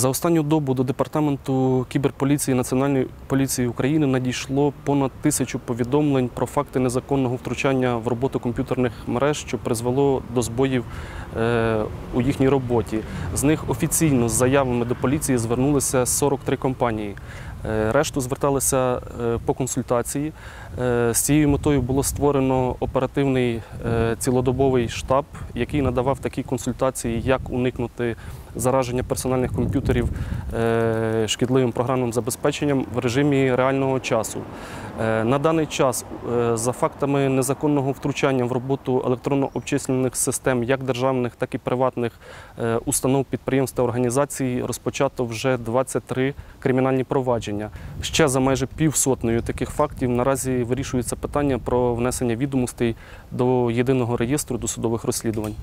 За останню добу до департаменту кіберполіції Національної поліції України надійшло понад тисячу повідомлень про факти незаконного втручання в роботу комп'ютерних мереж, що призвело до збоїв е, у їхній роботі. З них офіційно з заявами до поліції звернулися 43 компанії. Е, Решту зверталися е, по консультації. Е, З цією метою було створено оперативний цілодобовий штаб, який надавав такі консультації, як уникнути зараження персональних комп'ютерів шкідливим програмним забезпеченням в режимі реального часу. Е, На даний час е, за фактами незаконного втручання в роботу електронно-обчислювальних систем як державних, так і приватних е, установ, підприємств та організацій розпочато вже 23 кримінальні провадження. Ще за майже півсотнею таких фактів наразі вирішується питання про внесення відомостей до єдиного реєстру досудових розслідувань.